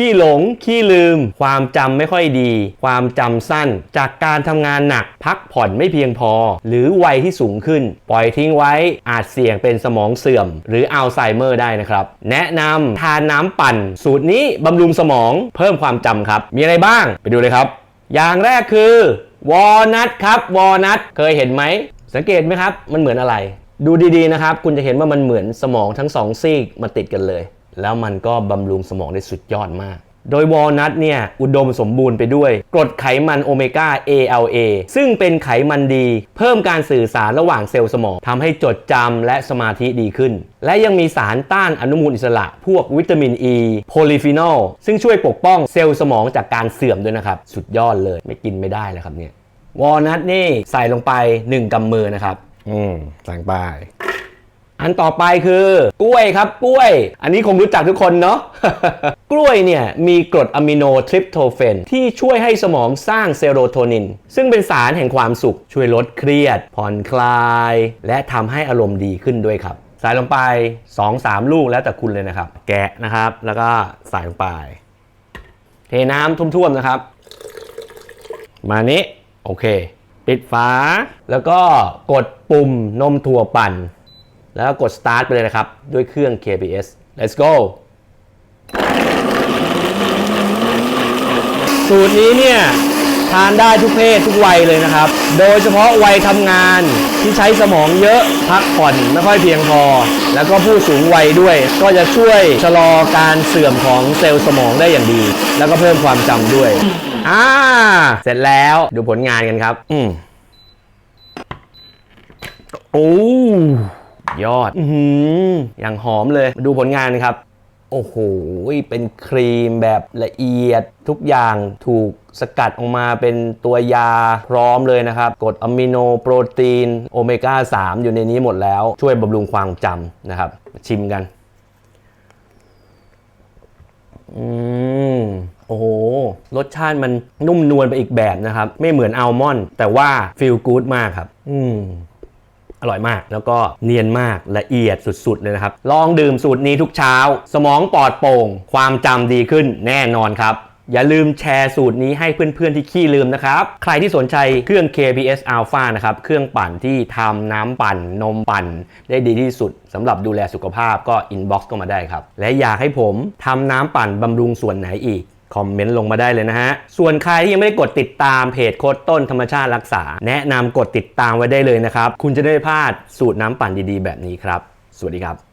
ขี้หลง ขี้ลืม ความจำไม่ค่อยดี ความจำสั้น จากการทำงานหนักพักผ่อนไม่เพียงพอ หรือวัยที่สูงขึ้น ปล่อยทิ้งไว้อาจเสี่ยงเป็นสมองเสื่อม หรืออัลไซเมอร์ได้นะครับ แนะนำทานน้ำปั่น สูตรนี้บำรุงสมองเพิ่มความจำครับ มีอะไรบ้างไปดูเลยครับ อย่างแรกคือวอลนัทครับวอลนัทเคยเห็นไหม สังเกตไหมครับ มันเหมือนอะไร ดูดีๆนะครับ คุณจะเห็นว่ามันเหมือนสมองทั้งสองซีกมาติดกันเลย แล้วมันก็บำรุงสมองได้สุดยอดมาก โดยวอลนัทเนี่ยอุดมสมบูรณ์ไปด้วยกรดไขมันโอเมก้า ALA ซึ่งเป็นไขมันดี เพิ่มการสื่อสารระหว่างเซลล์สมองทำให้จดจำและสมาธิดีขึ้น และยังมีสารต้านอนุมูลอิสระ พวกวิตามินอ e, ีโพลีฟีนอลซึ่งช่วยปกป้องเซลล์สมองจากการเสื่อมด้วยนะครับ สุดยอดเลยไม่กินไม่ได้เลยครับเนี่ยวอลนัทนี่ใส่ลงไป 1กำมือนะครับ อืมใส่ไป อันต่อไปคือกล้วยครับกล้วย อันนี้คงรู้จักทุกคนเนาะกล้วยเนี่ยมีกรดอะมิโนทริปโตเฟนที่ช่วยให้สมองสร้างเซโรโทนิน ซึ่งเป็นสารแห่งความสุข ช่วยลดเครียด ผ่อนคลาย และทำให้อารมณ์ดีขึ้นด้วยครับ ใส่ลงไป 2-3 ลูกแล้วแต่คุณเลยนะครับ แกะนะครับ แล้วก็ใส่ลงไป เทน้ำท่วมๆนะครับ มานี้โอเค ปิดฝาแล้วก็กดปุ่มนมถั่วปั่น แล้วก็กด start ไปเลยนะครับ ด้วยเครื่อง KBS let's go สูตรนี้เนี่ย ทานได้ทุกเพศทุกวัยเลยนะครับ โดยเฉพาะวัยทำงานที่ใช้สมองเยอะพักผ่อนไม่ค่อยเพียงพอ แล้วก็ผู้สูงวัยด้วย ก็จะช่วยชะลอการเสื่อมของเซลล์สมองได้อย่างดี แล้วก็เพิ่มความจำด้วย อ่า เสร็จแล้วดูผลงานกันครับ อืมโอ้ ยอดอือหืออย่างหอมเลยมาดูผลงานนะครับ โอ้โห เป็นครีมแบบละเอียดทุกอย่างถูกสกัดออกมาเป็นตัวยาพร้อมเลยนะครับกรดอะมิโนโปรตีนโอเมก้า 3 อยู่ในนี้หมดแล้ว ช่วยบำรุงความจำนะครับ ชิมกัน อืมโอ้โห รสชาติมันนุ่มนวลไปอีกแบบนะครับ ไม่เหมือนอัลมอนด์แต่ว่าฟีลกู๊ดมากครับ อืม อร่อยมาก แล้วก็เนียนมากละเอียดสุดๆเลยนะครับ ลองดื่มสูตรนี้ทุกเช้า สมองปลอดโปร่ง ความจำดีขึ้นแน่นอนครับ อย่าลืมแชร์สูตรนี้ให้เพื่อนๆที่ขี้ลืมนะครับ ใครที่สนใจเครื่อง KBS Alpha นะครับ เครื่องปั่นที่ทำน้ำปั่น นมปั่น ได้ดีที่สุดสำหรับดูแลสุขภาพก็อินบ็อกซ์ก็มาได้ครับ และอยากให้ผมทำน้ำปั่นบำรุงส่วนไหนอีก คอมเมนต์ลงมาได้เลยนะฮะ ส่วนใครที่ยังไม่ได้กดติดตามเพจโคตต้นธรรมชาติรักษา แนะนำกดติดตามไว้ได้เลยนะครับ คุณจะได้ไม่พลาดสูตรน้ำปั่นดีๆ แบบนี้ครับ สวัสดีครับ